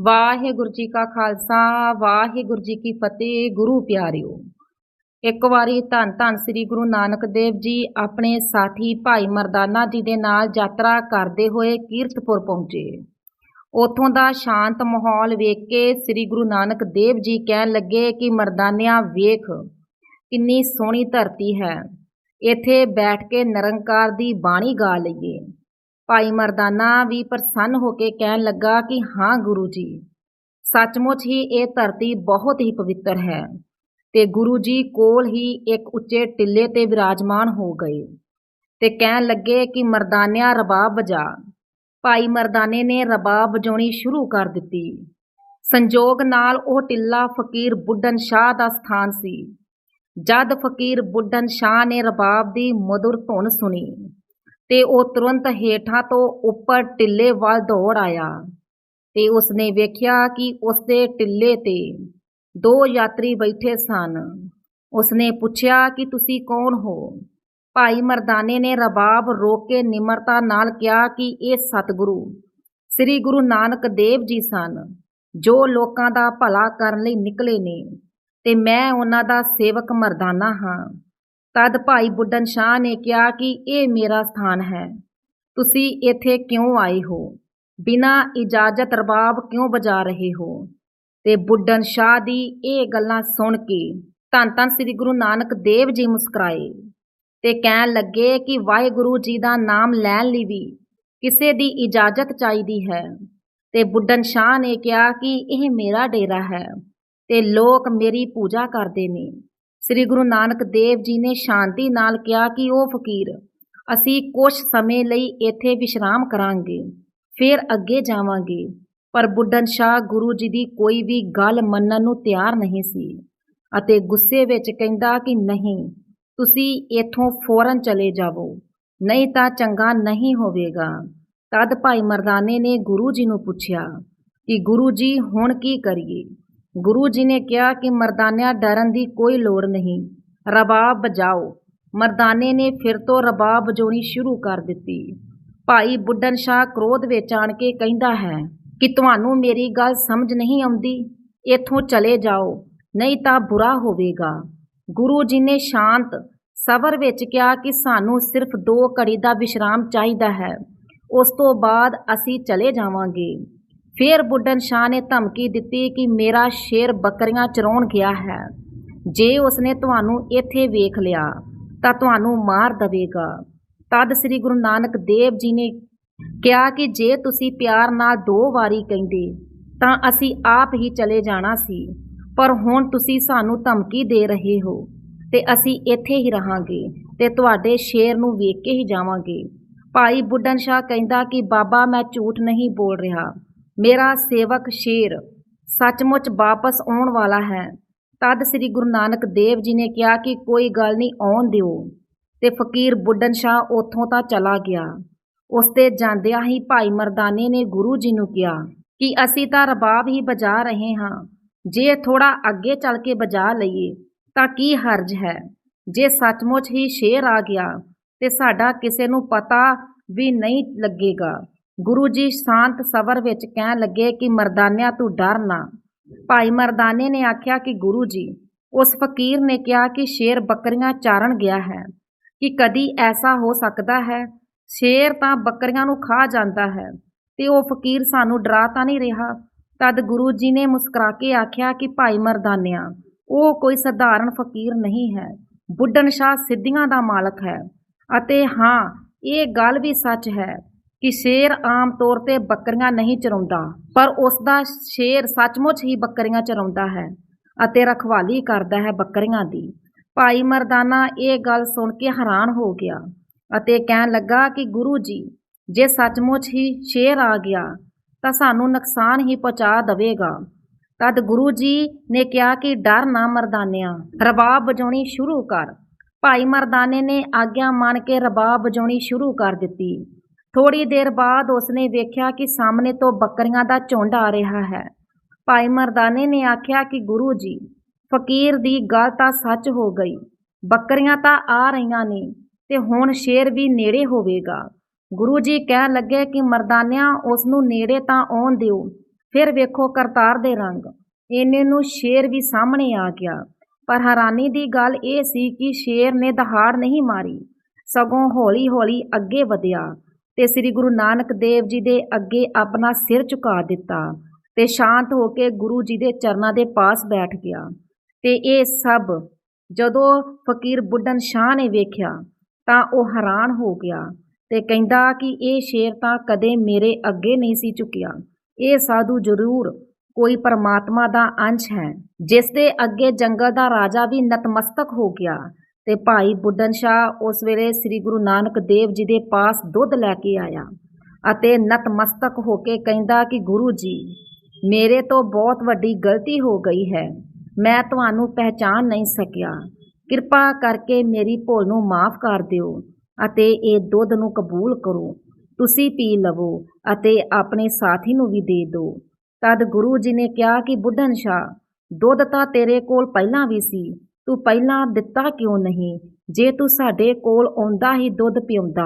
ਵਾਹਿਗੁਰੂ ਜੀ ਕਾ ਖਾਲਸਾ, ਵਾਹਿਗੁਰੂ ਜੀ ਕੀ ਫਤਿਹ, ਗੁਰੂ ਪਿਆਰਿਓ। ਇੱਕ ਵਾਰੀ ਧੰਨ ਧੰਨ ਸ੍ਰੀ ਗੁਰੂ ਨਾਨਕ ਦੇਵ ਜੀ ਆਪਣੇ ਸਾਥੀ ਭਾਈ ਮਰਦਾਨਾ ਜੀ ਦੇ ਨਾਲ ਯਾਤਰਾ ਕਰਦੇ ਹੋਏ ਕੀਰਤਪੁਰ ਪਹੁੰਚੇ। ਉਥੋਂ ਦਾ ਸ਼ਾਂਤ ਮਾਹੌਲ ਵੇਖ ਕੇ ਸ੍ਰੀ ਗੁਰੂ ਨਾਨਕ ਦੇਵ ਜੀ ਕਹਿਣ ਲੱਗੇ ਕਿ, ਮਰਦਾਨਿਆਂ, ਵੇਖ, ਕਿੰਨੀ ਸੋਹਣੀ ਧਰਤੀ ਹੈ। ਇੱਥੇ ਬੈਠ ਕੇ ਨਿਰੰਕਾਰ ਦੀ ਬਾਣੀ ਗਾ ਲਈਏ। ਭਾਈ ਮਰਦਾਨਾ ਵੀ ਪ੍ਰਸੰਨ ਹੋ ਕੇ ਕਹਿਣ ਲੱਗਾ ਕਿ ਹਾਂ ਗੁਰੂ ਜੀ, ਸੱਚਮੁੱਚ ਹੀ ਇਹ ਧਰਤੀ ਬਹੁਤ ਹੀ ਪਵਿੱਤਰ ਹੈ ਤੇ ਗੁਰੂ ਜੀ ਕੋਲ ਹੀ ਇੱਕ ਉੱਚੇ ਟਿੱਲੇ ਤੇ ਵਿਰਾਜਮਾਨ ਹੋ ਗਏ ਤੇ ਕਹਿਣ ਲੱਗੇ ਕਿ ਮਰਦਾਨਿਆ ਰਬਾਬ ਵਜਾ। ਭਾਈ ਮਰਦਾਨੇ ਨੇ ਰਬਾਬ ਵਜਾਉਣੀ ਸ਼ੁਰੂ ਕਰ ਦਿੱਤੀ। ਸੰਜੋਗ ਨਾਲ ਉਹ ਟਿੱਲਾ ਫਕੀਰ ਬੁੱਢਨ ਸ਼ਾਹ ਦਾ ਸਥਾਨ ਸੀ। ਜਦ ਫਕੀਰ ਬੁੱਢਨ ਸ਼ਾਹ ਨੇ ਰਬਾਬ ਦੀ ਮధుਰ ਧੁਨ ਸੁਣੀ ਤੇ ਉਹ ਤੁਰੰਤ ਹੇਠਾਂ ਤੋਂ ਉੱਪਰ ਟਿੱਲੇ ਵੱਲ ਦੌੜ ਆਇਆ ਤੇ ਉਸਨੇ ਵੇਖਿਆ ਕਿ ਉਸਦੇ ਟਿੱਲੇ ਤੇ ਦੋ ਯਾਤਰੀ ਬੈਠੇ ਸਨ। ਉਸਨੇ ਪੁੱਛਿਆ ਕਿ ਤੁਸੀਂ ਕੌਣ ਹੋ? ਭਾਈ ਮਰਦਾਨੇ ਨੇ ਰਬਾਬ ਰੋਕ ਕੇ ਨਿਮਰਤਾ ਨਾਲ ਕਿਹਾ ਕਿ ਇਹ ਸਤਿਗੁਰੂ, ਸ੍ਰੀ ਗੁਰੂ ਨਾਨਕ ਦੇਵ ਜੀ ਸਨ, ਜੋ ਲੋਕਾਂ ਦਾ ਭਲਾ ਕਰਨ ਲਈ ਨਿਕਲੇ ਨੇ ਤੇ ਮੈਂ ਉਹਨਾਂ ਦਾ ਸੇਵਕ ਮਰਦਾਨਾ ਹਾਂ। ਤਦ ਭਾਈ ਬੁੱਢਨ ਸ਼ਾਹ ਨੇ ਕਿਹਾ ਕਿ ਇਹ ਮੇਰਾ ਸਥਾਨ ਹੈ। ਤੁਸੀਂ ਇੱਥੇ ਕਿਉਂ ਆਏ ਹੋ? ਬਿਨਾਂ ਇਜਾਜ਼ਤ ਰਬਾਬ ਕਿਉਂ ਵਜਾ ਰਹੇ ਹੋ? ਤੇ ਬੁੱਢਨ ਸ਼ਾਹ ਦੀ ਇਹ ਗੱਲਾਂ ਸੁਣ ਕੇ ਧੰਨ ਧੰਨ ਸ੍ਰੀ ਗੁਰੂ ਨਾਨਕ ਦੇਵ ਜੀ ਮੁਸਕਰਾਏ ਤੇ ਕਹਿਣ ਲੱਗੇ ਕਿ ਵਾਹਿਗੁਰੂ ਜੀ ਦਾ ਨਾਮ ਲੈਣ ਲਈ ਵੀ ਕਿਸੇ ਦੀ ਇਜਾਜ਼ਤ ਚਾਹੀਦੀ ਹੈ। ਤੇ ਬੁੱਢਨ ਸ਼ਾਹ ਨੇ ਕਿਹਾ ਕਿ ਇਹ ਮੇਰਾ ਡੇਰਾ ਹੈ ਤੇ ਲੋਕ ਮੇਰੀ ਪੂਜਾ ਕਰਦੇ ਨੇ। ਸ੍ਰੀ ਗੁਰੂ ਨਾਨਕ ਦੇਵ ਜੀ ਨੇ ਸ਼ਾਂਤੀ ਨਾਲ ਕਿਹਾ ਕਿ ਉਹ ਫਕੀਰ, ਅਸੀਂ ਕੁਝ ਸਮੇਂ ਲਈ ਇੱਥੇ ਵਿਸ਼ਰਾਮ ਕਰਾਂਗੇ, ਫਿਰ ਅੱਗੇ ਜਾਵਾਂਗੇ। ਪਰ ਬੁੱਢਨ ਸ਼ਾਹ ਗੁਰੂ ਜੀ ਦੀ ਕੋਈ ਵੀ ਗੱਲ ਮੰਨਣ ਨੂੰ ਤਿਆਰ ਨਹੀਂ ਸੀ ਅਤੇ ਗੁੱਸੇ ਵਿੱਚ ਕਹਿੰਦਾ ਕਿ ਨਹੀਂ, ਤੁਸੀਂ ਇੱਥੋਂ ਫੌਰਨ ਚਲੇ ਜਾਵੋ, ਨਹੀਂ ਤਾਂ ਚੰਗਾ ਨਹੀਂ ਹੋਵੇਗਾ। ਤਦ ਭਾਈ ਮਰਦਾਨੇ ਨੇ ਗੁਰੂ ਜੀ ਨੂੰ ਪੁੱਛਿਆ ਕਿ ਗੁਰੂ ਜੀ ਹੁਣ ਕੀ ਕਰੀਏ? ਗੁਰੂ ਜੀ ਨੇ ਕਿਹਾ ਕਿ ਮਰਦਾਨਿਆਂ ਡਰਨ ਦੀ ਕੋਈ ਲੋੜ ਨਹੀਂ। ਰਬਾਬ ਬਜਾਓ। ਮਰਦਾਨੇ ਨੇ ਫਿਰ ਤੋਂ ਰਬਾਬ ਵਜਾਉਣੀ ਸ਼ੁਰੂ ਕਰ ਦਿੱਤੀ। ਭਾਈ ਬੁੱਢਨ ਸ਼ਾਹ ਕ੍ਰੋਧ ਵਿੱਚ ਆਣ ਕੇ ਕਹਿੰਦਾ ਹੈ ਕਿ ਤੁਹਾਨੂੰ ਮੇਰੀ ਗੱਲ ਸਮਝ ਨਹੀਂ ਆਉਂਦੀ। ਇੱਥੋਂ ਚਲੇ ਜਾਓ, ਨਹੀਂ ਤਾਂ ਬੁਰਾ ਹੋਵੇਗਾ। ਗੁਰੂ ਜੀ ਨੇ ਸ਼ਾਂਤ ਸਬਰ ਵਿੱਚ ਕਿਹਾ ਕਿ ਸਾਨੂੰ ਸਿਰਫ ਦੋ ਘੜੀ ਦਾ ਵਿਸ਼ਰਾਮ ਚਾਹੀਦਾ ਹੈ। ਉਸ ਤੋਂ ਬਾਅਦ ਅਸੀਂ ਚਲੇ ਜਾਵਾਂਗੇ। ਫਿਰ ਬੁੱਢਨ ਸ਼ਾਹ ਨੇ ਧਮਕੀ ਦਿੱਤੀ ਕਿ ਮੇਰਾ ਸ਼ੇਰ ਬੱਕਰੀਆਂ ਚਰਾਉਣ ਗਿਆ ਹੈ। ਜੇ ਉਸਨੇ ਤੁਹਾਨੂੰ ਇੱਥੇ ਵੇਖ ਲਿਆ, ਤਾਂ ਤੁਹਾਨੂੰ ਮਾਰ ਦੇਵੇਗਾ। ਤਦ ਸ੍ਰੀ ਗੁਰੂ ਨਾਨਕ ਦੇਵ ਜੀ ਨੇ ਕਿਹਾ ਕਿ ਜੇ ਤੁਸੀਂ ਪਿਆਰ ਨਾਲ ਦੋ ਵਾਰੀ ਕਹਿੰਦੇ, ਤਾਂ ਅਸੀਂ ਆਪ ਹੀ ਚਲੇ ਜਾਣਾ ਸੀ। ਪਰ ਹੁਣ ਤੁਸੀਂ ਸਾਨੂੰ ਧਮਕੀ ਦੇ ਰਹੇ ਹੋ ਤੇ ਅਸੀਂ ਇੱਥੇ ਹੀ ਰਹਾਂਗੇ ਤੇ ਤੁਹਾਡੇ ਸ਼ੇਰ ਨੂੰ ਵੇਖ ਕੇ ਹੀ ਜਾਵਾਂਗੇ। ਭਾਈ ਬੁੱਢਨ ਸ਼ਾਹ ਕਹਿੰਦਾ ਕਿ ਬਾਬਾ ਮੈਂ ਝੂਠ ਨਹੀਂ ਬੋਲ ਰਿਹਾ। ਮੇਰਾ ਸੇਵਕ ਸ਼ੇਰ ਸੱਚਮੁੱਚ ਵਾਪਸ ਆਉਣ ਵਾਲਾ ਹੈ। ਤਦ ਸ੍ਰੀ ਗੁਰੂ ਨਾਨਕ ਦੇਵ ਜੀ ਨੇ ਕਿਹਾ ਕਿ ਕੋਈ ਗੱਲ ਨਹੀਂ, ਆਉਣ ਦਿਓ। ਤੇ ਫਕੀਰ ਬੁੱਢਨ ਸ਼ਾਹ ਉੱਥੋਂ ਤਾਂ ਚਲਾ ਗਿਆ। ਉਸ ਤੇ ਜਾਂਦਿਆਂ ਹੀ ਭਾਈ ਮਰਦਾਨੇ ਨੇ ਗੁਰੂ ਜੀ ਨੂੰ ਕਿਹਾ ਕਿ ਅਸੀਂ ਤਾਂ ਰਬਾਬ ਹੀ ਬਜਾ ਰਹੇ ਹਾਂ। ਜੇ ਥੋੜਾ ਅੱਗੇ ਚੱਲ ਕੇ ਬਜਾ ਲਈਏ, ਤਾਂ ਕੀ ਹਰਜ ਹੈ? ਜੇ ਸੱਚਮੁੱਚ ਹੀ ਸ਼ੇਰ ਆ ਗਿਆ, ਤੇ ਸਾਡਾ ਕਿਸੇ ਨੂੰ ਪਤਾ ਵੀ ਨਹੀਂ ਲੱਗੇਗਾ। ਗੁਰੂ ਜੀ ਸ਼ਾਂਤ ਸਬਰ ਵਿੱਚ ਕਹਿਣ ਲੱਗੇ ਕਿ ਮਰਦਾਨਿਆਂ, ਤੂੰ ਡਰ ਨਾ। ਭਾਈ ਮਰਦਾਨੇ ਨੇ ਆਖਿਆ ਕਿ ਗੁਰੂ ਜੀ, ਉਸ ਫਕੀਰ ਨੇ ਕਿਹਾ ਕਿ ਸ਼ੇਰ ਬੱਕਰੀਆਂ ਚਾਰਨ ਗਿਆ ਹੈ, ਕਿ ਕਦੀ ਐਸਾ ਹੋ ਸਕਦਾ ਹੈ, ਸ਼ੇਰ ਤਾਂ ਬੱਕਰੀਆਂ ਨੂੰ ਖਾ ਜਾਂਦਾ ਹੈ, ਤੇ ਉਹ ਫਕੀਰ ਸਾਨੂੰ ਡਰਾ ਤਾਂ ਨਹੀਂ ਰਿਹਾ। ਤਦ ਗੁਰੂ ਜੀ ਨੇ ਮੁਸਕਰਾ ਕੇ ਆਖਿਆ ਕਿ ਭਾਈ ਮਰਦਾਨਿਆਂ, ਉਹ ਕੋਈ ਸਧਾਰਨ ਫਕੀਰ ਨਹੀਂ ਹੈ ਬੁੱਢਣ ਸ਼ਾਹ ਸਿੱਧੀਆਂ ਦਾ ਮਾਲਕ ਹੈ। ਅਤੇ ਹਾਂ, ਇਹ ਗੱਲ ਵੀ ਸੱਚ ਹੈ ਕਿ ਸ਼ੇਰ ਆਮ ਤੌਰ ਤੇ ਬੱਕਰੀਆਂ ਨਹੀਂ ਚਰਾਉਂਦਾ, ਪਰ ਉਸ ਦਾ ਸ਼ੇਰ ਸੱਚਮੁੱਚ ਹੀ ਬੱਕਰੀਆਂ ਚਰਾਉਂਦਾ ਹੈ ਅਤੇ ਰਖਵਾਲੀ ਕਰਦਾ ਹੈ ਬੱਕਰੀਆਂ ਦੀ। ਭਾਈ ਮਰਦਾਨਾ, ਇਹ ਗੱਲ ਸੁਣ ਕੇ ਹੈਰਾਨ ਹੋ ਗਿਆ ਅਤੇ ਕਹਿਣ ਲੱਗਾ ਕਿ ਗੁਰੂ ਜੀ, ਜੇ ਸੱਚਮੁੱਚ ਹੀ ਸ਼ੇਰ ਆ ਗਿਆ, ਤਾਂ ਸਾਨੂੰ ਨੁਕਸਾਨ ਹੀ ਪਹੁੰਚਾ ਦੇਵੇਗਾ। ਤਦ ਗੁਰੂ ਜੀ ਨੇ ਕਿਹਾ ਕਿ ਡਰ ਨਾ ਮਰਦਾਨਿਆਂ, ਰਬਾਬ ਵਜਾਉਣੀ ਸ਼ੁਰੂ ਕਰ। ਭਾਈ ਮਰਦਾਨੇ ਨੇ ਆਗਿਆ ਮੰਨ ਕੇ ਰਬਾਬ ਵਜਾਉਣੀ ਸ਼ੁਰੂ ਕਰ ਦਿੱਤੀ। ਥੋੜੀ ਦੇਰ ਬਾਅਦ ਉਸਨੇ ਵੇਖਿਆ ਕਿ ਸਾਹਮਣੇ ਤੋਂ ਬੱਕਰੀਆਂ ਦਾ ਝੁੰਡ ਆ ਰਿਹਾ ਹੈ। ਭਾਈ ਮਰਦਾਨੇ ਨੇ ਆਖਿਆ ਕਿ ਗੁਰੂ ਜੀ, ਫਕੀਰ ਦੀ ਗੱਲ ਤਾਂ ਸੱਚ ਹੋ ਗਈ। ਬੱਕਰੀਆਂ ਤਾਂ ਆ ਰਹੀਆਂ ਨੇ ਤੇ ਹੁਣ ਸ਼ੇਰ ਵੀ ਨੇੜੇ ਹੋਵੇਗਾ। ਗੁਰੂ ਜੀ ਕਹਿਣ ਲੱਗੇ ਕਿ ਮਰਦਾਨਿਆਂ ਉਸ ਨੂੰ ਨੇੜੇ ਤਾਂ ਆਉਣ ਦਿਓ। ਫਿਰ ਵੇਖੋ ਕਰਤਾਰ ਦੇ ਰੰਗ। ਇੰਨੇ ਨੂੰ ਸ਼ੇਰ ਵੀ ਸਾਹਮਣੇ ਆ ਗਿਆ। ਪਰ ਹੈਰਾਨੀ ਦੀ ਗੱਲ ਇਹ ਸੀ ਕਿ ਸ਼ੇਰ ਨੇ ਦਹਾੜ ਨਹੀਂ ਮਾਰੀ। ਸਗੋਂ ਹੌਲੀ-ਹੌਲੀ ਅੱਗੇ ਵਧਿਆ। ਤੇ ਸ੍ਰੀ ਗੁਰੂ ਨਾਨਕ ਦੇਵ ਜੀ ਦੇ ਅੱਗੇ ਆਪਣਾ ਸਿਰ ਝੁਕਾ ਦਿੱਤਾ ਤੇ ਸ਼ਾਂਤ ਹੋ ਕੇ ਗੁਰੂ ਜੀ ਦੇ ਚਰਨਾਂ ਦੇ ਪਾਸ ਬੈਠ ਗਿਆ। ਤੇ ਇਹ ਸਭ ਜਦੋਂ ਫਕੀਰ ਬੁੱਢਨ ਸ਼ਾਹ ਨੇ ਵੇਖਿਆ ਤਾਂ ਉਹ ਹੈਰਾਨ ਹੋ ਗਿਆ ਤੇ ਕਹਿੰਦਾ ਕਿ ਇਹ ਸ਼ੇਰ ਤਾਂ ਕਦੇ ਮੇਰੇ ਅੱਗੇ ਨਹੀਂ ਸੀ ਝੁਕਿਆ। ਇਹ ਸਾਧੂ ਜ਼ਰੂਰ ਕੋਈ ਪਰਮਾਤਮਾ ਦਾ ਅੰਸ਼ ਹੈ ਜਿਸ ਦੇ ਅੱਗੇ ਜੰਗਲ ਦਾ ਰਾਜਾ ਵੀ ਨਤਮਸਤਕ ਹੋ ਗਿਆ ਤੇ ਭਾਈ ਬੁੱਢਨ ਸ਼ਾਹ ਉਸ ਵੇਲੇ ਸ੍ਰੀ ਗੁਰੂ ਨਾਨਕ ਦੇਵ ਜੀ ਦੇ ਪਾਸ ਦੁੱਧ ਲੈ ਕੇ ਆਇਆ ਅਤੇ ਨਤਮਸਤਕ ਹੋ ਕੇ ਕਹਿੰਦਾ ਕਿ, ਗੁਰੂ ਜੀ, ਮੇਰੇ ਤੋਂ ਬਹੁਤ ਵੱਡੀ ਗਲਤੀ ਹੋ ਗਈ ਹੈ। ਮੈਂ ਤੁਹਾਨੂੰ ਪਹਿਚਾਨ ਨਹੀਂ ਸਕਿਆ। ਕਿਰਪਾ ਕਰਕੇ ਮੇਰੀ ਭੁੱਲ ਨੂੰ ਮਾਫ ਕਰ ਦਿਓ ਅਤੇ ਇਹ ਦੁੱਧ ਨੂੰ ਕਬੂਲ ਕਰੋ। ਤੁਸੀਂ ਪੀ ਲਵੋ ਅਤੇ ਆਪਣੇ ਸਾਥੀ ਨੂੰ ਵੀ ਦੇ ਦਿਓ। ਤਦ ਗੁਰੂ ਜੀ ਨੇ ਕਿਹਾ ਕਿ ਬੁੱਢਨ ਸ਼ਾਹ, ਦੁੱਧ ਤਾਂ ਤੇਰੇ ਕੋਲ ਪਹਿਲਾਂ ਵੀ ਸੀ ਤੂੰ ਪਹਿਲਾਂ ਦਿੱਤਾ ਕਿਉਂ ਨਹੀਂ? ਜੇ ਤੂੰ ਸਾਡੇ ਕੋਲ ਆਉਂਦਾ ਹੀ ਦੁੱਧ ਪਿਉਂਦਾ,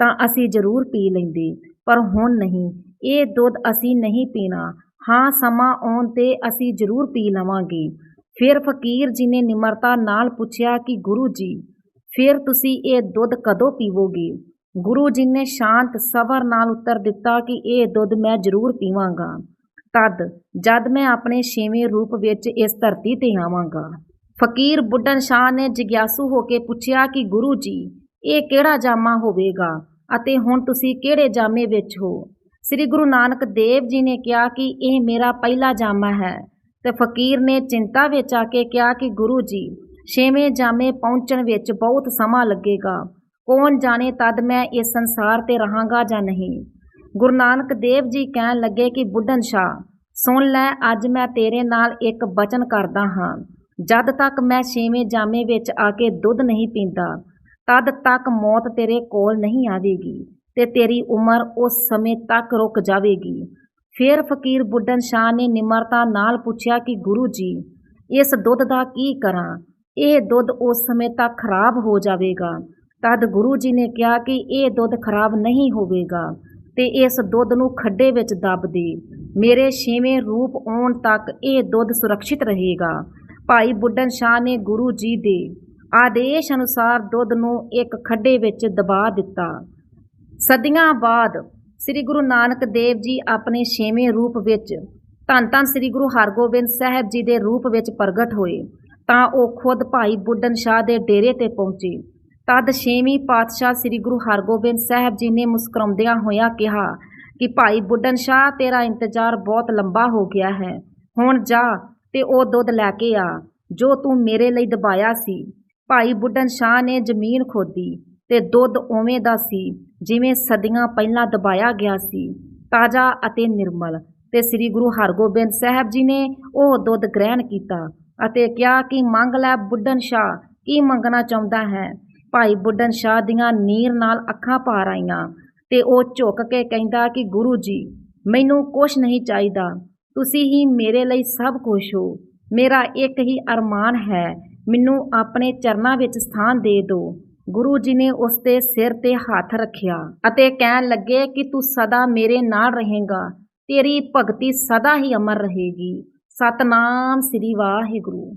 ਤਾਂ ਅਸੀਂ ਜ਼ਰੂਰ ਪੀ ਲੈਂਦੇ। ਪਰ ਹੁਣ ਨਹੀਂ, ਇਹ ਦੁੱਧ ਅਸੀਂ ਨਹੀਂ ਪੀਣਾ। ਹਾਂ, ਸਮਾਂ ਆਉਣ ਤੇ ਅਸੀਂ ਜ਼ਰੂਰ ਪੀ ਲਵਾਂਗੇ। ਫਿਰ ਫਕੀਰ ਜੀ ਨੇ ਨਿਮਰਤਾ ਨਾਲ ਪੁੱਛਿਆ ਕਿ ਗੁਰੂ ਜੀ, ਫਿਰ ਤੁਸੀਂ ਇਹ ਦੁੱਧ ਕਦੋਂ ਪੀਵੋਗੇ? ਗੁਰੂ ਜੀ ਨੇ ਸ਼ਾਂਤ ਸਬਰ ਨਾਲ ਉੱਤਰ ਦਿੱਤਾ ਕਿ ਇਹ ਦੁੱਧ ਮੈਂ ਜ਼ਰੂਰ ਪੀਵਾਂਗਾ। ਤਦ ਜਦ ਮੈਂ ਆਪਣੇ ਛੇਵੇਂ ਰੂਪ ਵਿੱਚ ਇਸ ਧਰਤੀ ਤੇ ਆਵਾਂਗਾ। ਫਕੀਰ ਬੁੱਢਨ ਸ਼ਾਹ ਨੇ ਜਿਗਿਆਸੂ ਹੋ ਕੇ ਪੁੱਛਿਆ ਕਿ ਗੁਰੂ ਜੀ, ਇਹ ਕਿਹੜਾ ਜਾਮਾ ਹੋਵੇਗਾ ਅਤੇ ਹੁਣ ਤੁਸੀਂ ਕਿਹੜੇ ਜਾਮੇ ਵਿੱਚ ਹੋ? ਸ੍ਰੀ ਗੁਰੂ ਨਾਨਕ ਦੇਵ ਜੀ ਨੇ ਕਿਹਾ ਕਿ ਇਹ ਮੇਰਾ ਪਹਿਲਾ ਜਾਮਾ ਹੈ। ਤੇ ਫਕੀਰ ਨੇ ਚਿੰਤਾ ਵਿੱਚ ਆ ਕੇ ਕਿਹਾ ਕਿ ਗੁਰੂ ਜੀ, ਛੇਵੇਂ ਜਾਮੇ ਪਹੁੰਚਣ ਵਿੱਚ ਬਹੁਤ ਸਮਾਂ ਲੱਗੇਗਾ। ਕੌਣ ਜਾਣੇ ਤਦ ਮੈਂ ਇਸ ਸੰਸਾਰ ਤੇ ਰਹਾਂਗਾ ਜਾਂ ਨਹੀਂ? ਗੁਰੂ ਨਾਨਕ ਦੇਵ ਜੀ ਕਹਿਣ ਲੱਗੇ ਕਿ ਬੁੱਢਨ ਸ਼ਾਹ, ਸੁਣ ਲੈ, ਅੱਜ ਮੈਂ ਤੇਰੇ ਨਾਲ ਇੱਕ ਬਚਨ ਕਰਦਾ ਹਾਂ। ਜਦ ਤੱਕ ਮੈਂ ਛੇਵੇਂ ਜਾਮੇ ਵਿੱਚ ਆ ਕੇ ਦੁੱਧ ਨਹੀਂ ਪੀਂਦਾ, ਤਦ ਤੱਕ ਮੌਤ ਤੇਰੇ ਕੋਲ ਨਹੀਂ ਆਵੇਗੀ ਤੇ ਤੇਰੀ ਉਮਰ ਉਸ ਸਮੇਂ ਤੱਕ ਰੁਕ ਜਾਵੇਗੀ। ਫਿਰ ਫਕੀਰ ਬੁੱਢਨ ਸ਼ਾਹ ਨੇ ਨਿਮਰਤਾ ਨਾਲ ਪੁੱਛਿਆ ਕਿ ਗੁਰੂ ਜੀ, ਇਸ ਦੁੱਧ ਦਾ ਕੀ ਕਰਾਂ? ਇਹ ਦੁੱਧ ਉਸ ਸਮੇਂ ਤੱਕ ਖਰਾਬ ਹੋ ਜਾਵੇਗਾ। ਤਦ ਗੁਰੂ ਜੀ ਨੇ ਕਿਹਾ ਕਿ ਇਹ ਦੁੱਧ ਖਰਾਬ ਨਹੀਂ ਹੋਵੇਗਾ ਤੇ ਇਸ ਦੁੱਧ ਨੂੰ ਖੱਡੇ ਵਿੱਚ ਦੱਬ ਦੇ। ਮੇਰੇ ਛੇਵੇਂ ਰੂਪ ਆਉਣ ਤੱਕ ਇਹ ਦੁੱਧ ਸੁਰੱਖਿਅਤ ਰਹੇਗਾ। ਭਾਈ ਬੁੱਢਨ ਸ਼ਾਹ ਨੇ ਗੁਰੂ ਜੀ ਦੇ ਆਦੇਸ਼ ਅਨੁਸਾਰ ਦੁੱਧ ਨੂੰ ਇੱਕ ਖੱਡੇ ਵਿੱਚ ਦਬਾ ਦਿੱਤਾ। ਸਦੀਆਂ ਬਾਅਦ ਸ੍ਰੀ ਗੁਰੂ ਨਾਨਕ ਦੇਵ ਜੀ ਆਪਣੇ ਛੇਵੇਂ ਰੂਪ ਵਿੱਚ ਧੰਨ ਧੰਨ ਸ੍ਰੀ ਗੁਰੂ ਹਰਗੋਬਿੰਦ ਸਾਹਿਬ ਜੀ ਦੇ ਰੂਪ ਵਿੱਚ ਪ੍ਰਗਟ ਹੋਏ ਤਾਂ ਉਹ ਖੁਦ ਭਾਈ ਬੁੱਢਨ ਸ਼ਾਹ ਦੇ ਡੇਰੇ ਤੇ ਪਹੁੰਚੇ। ਤਦ ਛੇਵੀਂ ਪਾਤਸ਼ਾਹ ਸ੍ਰੀ ਗੁਰੂ ਹਰਗੋਬਿੰਦ ਸਾਹਿਬ ਜੀ ਨੇ ਮੁਸਕਰਾਉਂਦਿਆਂ ਹੋਇਆਂ ਕਿਹਾ ਕਿ ਭਾਈ ਬੁੱਢਨ ਸ਼ਾਹ, ਤੇਰਾ ਇੰਤਜ਼ਾਰ ਬਹੁਤ ਲੰਬਾ ਹੋ ਗਿਆ ਹੈ। ਹੁਣ ਜਾ ਤੇ ਉਹ ਦੁੱਧ ਲੈ ਕੇ ਆ, ਜੋ ਤੂੰ ਮੇਰੇ ਲਈ ਦਬਾਇਆ ਸੀ। ਭਾਈ ਬੁੱਢਨ ਸ਼ਾਹ ਨੇ ਜ਼ਮੀਨ ਖੋਦੀ ਤੇ ਦੁੱਧ ਉਵੇਂ ਦਾ ਸੀ ਜਿਵੇਂ ਸਦੀਆਂ ਪਹਿਲਾਂ ਦਬਾਇਆ ਗਿਆ ਸੀ। ਤਾਜ਼ਾ ਅਤੇ ਨਿਰਮਲ ਤੇ ਸ੍ਰੀ ਗੁਰੂ ਹਰਗੋਬਿੰਦ ਸਾਹਿਬ ਜੀ ਨੇ ਉਹ ਦੁੱਧ ਗ੍ਰਹਿਣ ਕੀਤਾ ਅਤੇ ਕਿਹਾ ਕਿ ਮੰਗ ਲੈ ਬੁੱਢਨ ਸ਼ਾਹ, ਕੀ ਮੰਗਣਾ ਚਾਹੁੰਦਾ ਹੈ? ਭਾਈ ਬੁੱਢਨ ਸ਼ਾਹ ਦੀਆਂ ਨੀਰ ਨਾਲ ਅੱਖਾਂ ਪਾਰ ਆਈਆਂ ਤੇ ਉਹ ਝੁੱਕ ਕੇ ਕਹਿੰਦਾ ਕਿ ਗੁਰੂ ਜੀ, ਮੈਨੂੰ ਕੁਛ ਨਹੀਂ ਚਾਹੀਦਾ। ਤੁਸੀਂ ਹੀ ਮੇਰੇ ਲਈ ਸਭ ਕੁਝ ਹੋ। ਮੇਰਾ ਇੱਕ ਹੀ ਅਰਮਾਨ ਹੈ। ਮੈਨੂੰ ਆਪਣੇ ਚਰਨਾਂ ਵਿੱਚ ਸਥਾਨ ਦੇ ਦਿਓ। ਗੁਰੂ ਜੀ ਨੇ ਉਸ ਦੇ ਸਿਰ ਤੇ ਹੱਥ ਰੱਖਿਆ ਅਤੇ ਕਹਿਣ ਲੱਗੇ ਕਿ ਤੂੰ ਸਦਾ ਮੇਰੇ ਨਾਲ ਰਹੇਗਾ। ਤੇਰੀ ਭਗਤੀ ਸਦਾ ਹੀ ਅਮਰ ਰਹੇਗੀ। ਸਤਨਾਮ ਸ੍ਰੀ ਵਾਹਿਗੁਰੂ।